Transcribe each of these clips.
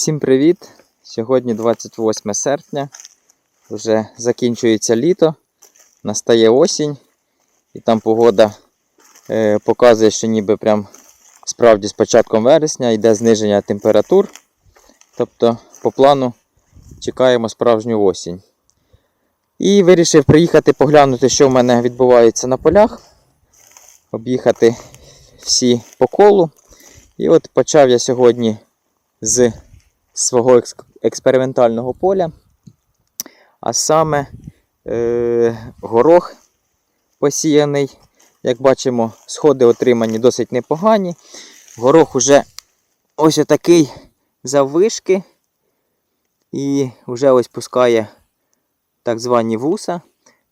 Всім привіт! Сьогодні 28 серпня. Вже закінчується літо, настає осінь, і там погода е, показує, що ніби прям справді з початком вересня йде зниження температур. Тобто, по плану чекаємо справжню осінь. І вирішив приїхати поглянути, що в мене відбувається на полях, об'їхати всі по колу. І от почав я сьогодні з свого експериментального поля, а саме е, горох посіяний. Як бачимо, сходи отримані досить непогані. Горох уже ось отакий заввишки і вже ось пускає так звані вуса.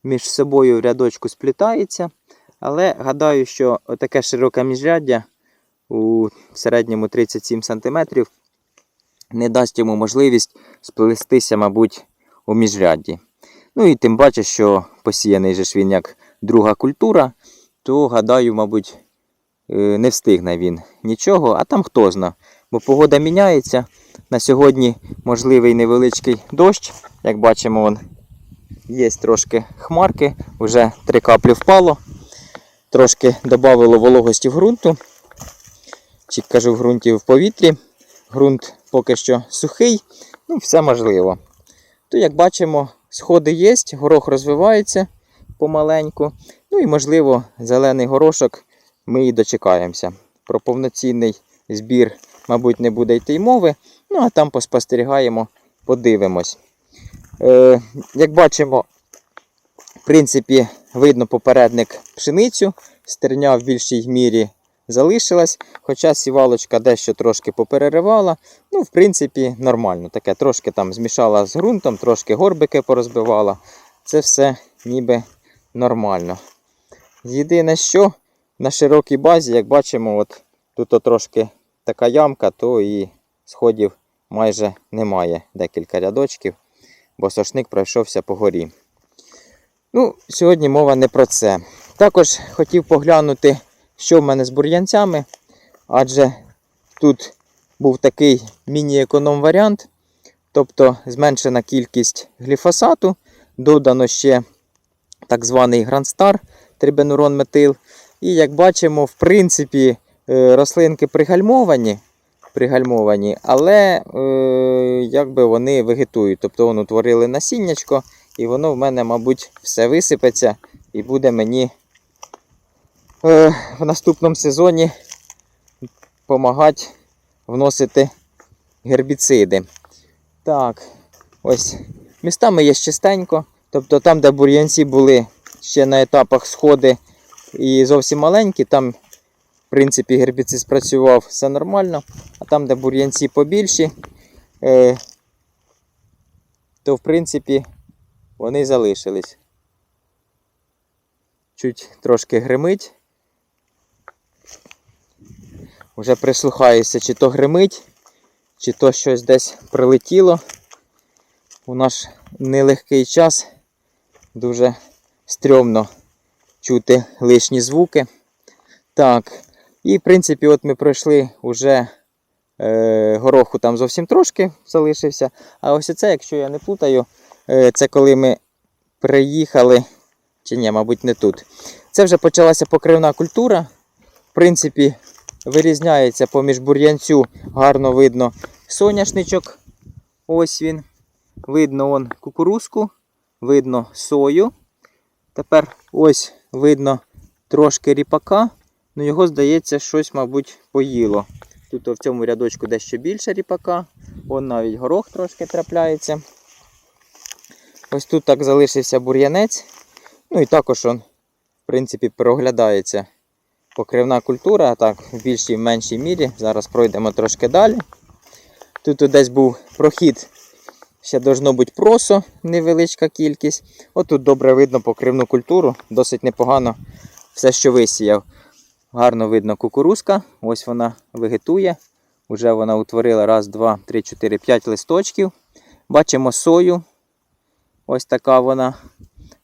Між собою в рядочку сплітається. Але гадаю, що таке широке міжряддя у середньому 37 см не дасть йому можливість сплестися, мабуть, у міжрядді. Ну і тим паче, що посіяний же ж він як друга культура, то гадаю, мабуть, е, не встигне він нічого, а там хто зна. Бо погода міняється. На сьогодні можливий невеличкий дощ. Як бачимо, вон, є трошки хмарки, вже три каплі впало. Трошки додавило вологості в ґрунту. Чи кажу в ґрунті в повітрі. Ґрунт поки що сухий, ну все можливо. То, як бачимо, сходи є, горох розвивається помаленьку. Ну і, можливо, зелений горошок ми і дочекаємося. Про повноцінний збір, мабуть, не буде йти й мови. Ну, а там поспостерігаємо, подивимось. Е, як бачимо, в принципі, видно попередник пшеницю, стерня в більшій мірі залишилась, хоча сівалочка дещо трошки попереривала. Ну, в принципі, нормально. Таке трошки там змішала з ґрунтом, трошки горбики порозбивала. Це все ніби нормально. Єдине, що на широкій базі, як бачимо, от тут от трошки така ямка, то і сходів майже немає декілька рядочків, бо сошник пройшовся по горі. Ну, сьогодні мова не про це. Також хотів поглянути, що в мене з бур'янцями, адже тут був такий міні-економ варіант, тобто зменшена кількість гліфосату, додано ще так званий грандстар, трибенурон метил. І як бачимо, в принципі, е, рослинки пригальмовані, пригальмовані але е, якби вони вегетують. Тобто вони утворили насіннячко, і воно в мене, мабуть, все висипеться і буде мені в наступному сезоні допомагати вносити гербіциди. Так, ось містами є чистенько. Тобто там, де бур'янці були ще на етапах сходи і зовсім маленькі, там, в принципі, гербіцид спрацював все нормально. А там, де бур'янці побільші, е, то в принципі вони залишились. Чуть трошки гримить. Уже прислухаюся, чи то гримить, чи то щось десь прилетіло. У наш нелегкий час дуже стрьомно чути лишні звуки. Так, і в принципі, от ми пройшли уже е, гороху там зовсім трошки залишився. А ось це, якщо я не плутаю, е, це коли ми приїхали, чи ні, мабуть, не тут. Це вже почалася покривна культура. В принципі, вирізняється поміж бур'янцю, гарно видно соняшничок. Ось він. Видно он кукурузку, видно сою. Тепер ось видно трошки ріпака. Ну його, здається, щось, мабуть, поїло. Тут в цьому рядочку дещо більше ріпака. Вон навіть горох трошки трапляється. Ось тут так залишився бур'янець. Ну і також он, в принципі, проглядається покривна культура, так в більшій в меншій мірі. Зараз пройдемо трошки далі. Тут десь був прохід, ще должно бути просо, невеличка кількість. Отут добре видно покривну культуру, досить непогано все, що висіяв. Гарно видно кукурузка, ось вона вегетує. Уже вона утворила раз, два, три, чотири, п'ять листочків. Бачимо сою. Ось така вона.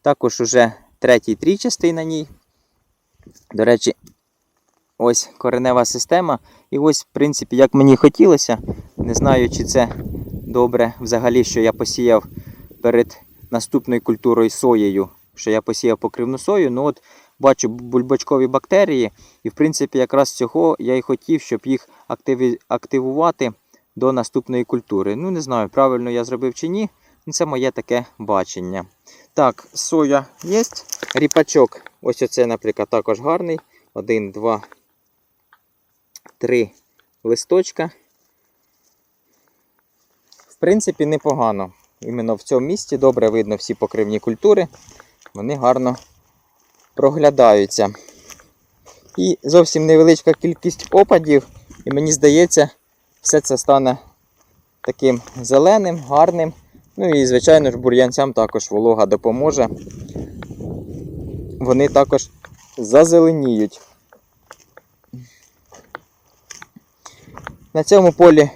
Також уже третій трічастий на ній. До речі, ось коренева система. І ось, в принципі, як мені хотілося, Не знаю, чи це добре взагалі, що я посіяв перед наступною культурою соєю, що я посіяв покривну сою. Ну от бачу бульбачкові бактерії, і в принципі якраз цього я і хотів, щоб їх активувати до наступної культури. Ну не знаю, правильно я зробив чи ні. Ну, Це моє таке бачення. Так, соя є. Ріпачок. Ось оце, наприклад, також гарний. Один, два, три листочка. В принципі, непогано. Іменно в цьому місці добре видно всі покривні культури. Вони гарно проглядаються. І зовсім невеличка кількість опадів. І мені здається, все це стане таким зеленим, гарним. Ну і, звичайно ж, бур'янцям також волога допоможе. Вони також зазеленіють. На цьому полі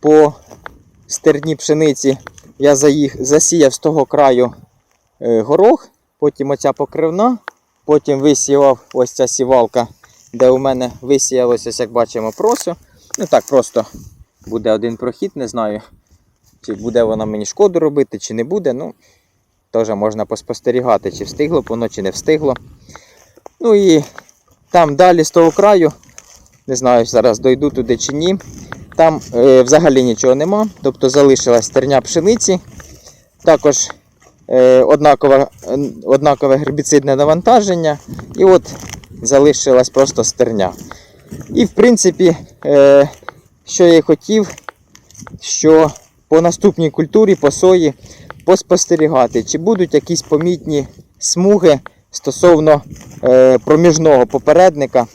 по стерні пшениці я заїх, засіяв з того краю е, горох, потім оця покривна, потім висівав ось ця сівалка, де у мене висіялося, як бачимо, просо. Ну так, просто буде один прохід, не знаю, чи буде вона мені шкоду робити, чи не буде. Ну, теж можна поспостерігати, чи встигло воно, чи не встигло. Ну і там далі з того краю, не знаю, зараз дойду туди чи ні. Там е, взагалі нічого нема, тобто залишилась стерня пшениці. Також е, однакове, однакове гербіцидне навантаження. І от залишилась просто стерня. І в принципі, е, що я хотів, що по наступній культурі, по сої, поспостерігати, чи будуть якісь помітні смуги стосовно е, проміжного попередника.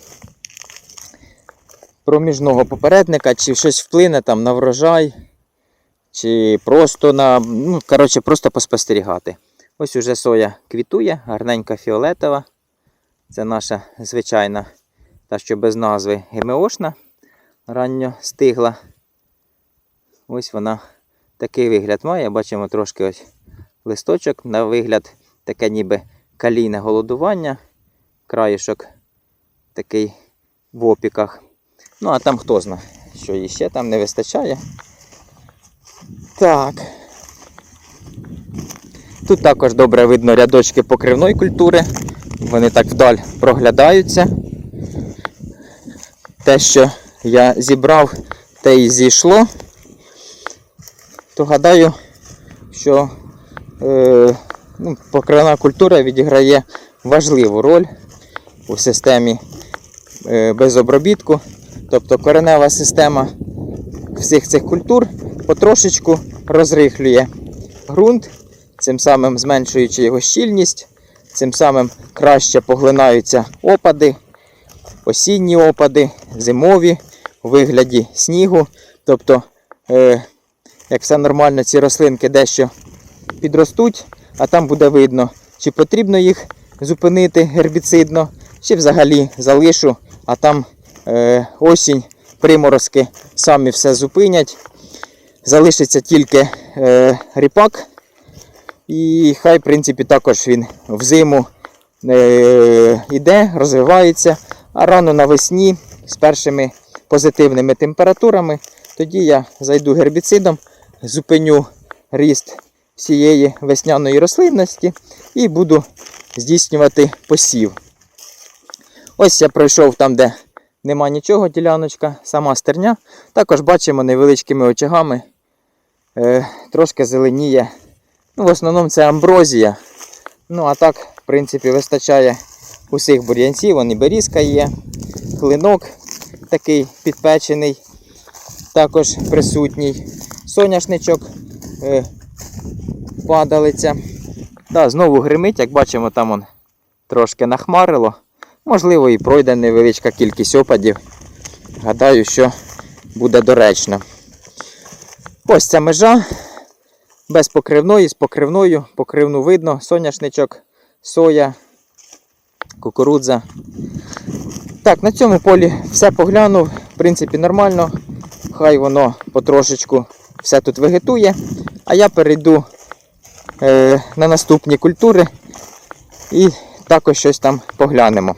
Проміжного попередника, чи щось вплине там на врожай, чи просто на. Ну, коротше, просто поспостерігати. Ось уже соя квітує, гарненька фіолетова. Це наша звичайна, та що без назви ГМОшна, ранньо стигла. Ось вона такий вигляд має. Бачимо трошки ось листочок. На вигляд таке ніби калійне голодування. Краєшок такий в опіках. Ну, а там хто знає, що їй ще там не вистачає. Так. Тут також добре видно рядочки покривної культури. Вони так вдаль проглядаються. Те, що я зібрав, те і зійшло. То гадаю, що е, ну, покривна культура відіграє важливу роль у системі е, без обробітку. Тобто коренева система всіх цих культур потрошечку розрихлює ґрунт, цим самим зменшуючи його щільність, цим самим краще поглинаються опади, осінні опади, зимові у вигляді снігу. Тобто, е, як все нормально, ці рослинки дещо підростуть, а там буде видно, чи потрібно їх зупинити гербіцидно, чи взагалі залишу, а там осінь, приморозки самі все зупинять. Залишиться тільки е, ріпак. І хай, в принципі, також він взиму е, йде, розвивається, а рано навесні з першими позитивними температурами. Тоді я зайду гербіцидом, зупиню ріст всієї весняної рослинності і буду здійснювати посів. Ось я пройшов там, де нема нічого, діляночка, сама стерня. Також бачимо невеличкими очагами. Е, трошки зеленіє. Ну, в основному це амброзія. Ну, а так, в принципі, вистачає усіх бур'янців. Вон і берізка є, клинок такий підпечений, також присутній. Соняшничок, е, падалиця. Да, знову гримить, як бачимо, там он трошки нахмарило. Можливо, і пройде невеличка кількість опадів. Гадаю, що буде доречно. Ось ця межа. Без покривної, з покривною. Покривну видно, соняшничок, соя, кукурудза. Так, на цьому полі все поглянув. В принципі, нормально. Хай воно потрошечку все тут вегетує. А я перейду е, на наступні культури і також щось там поглянемо.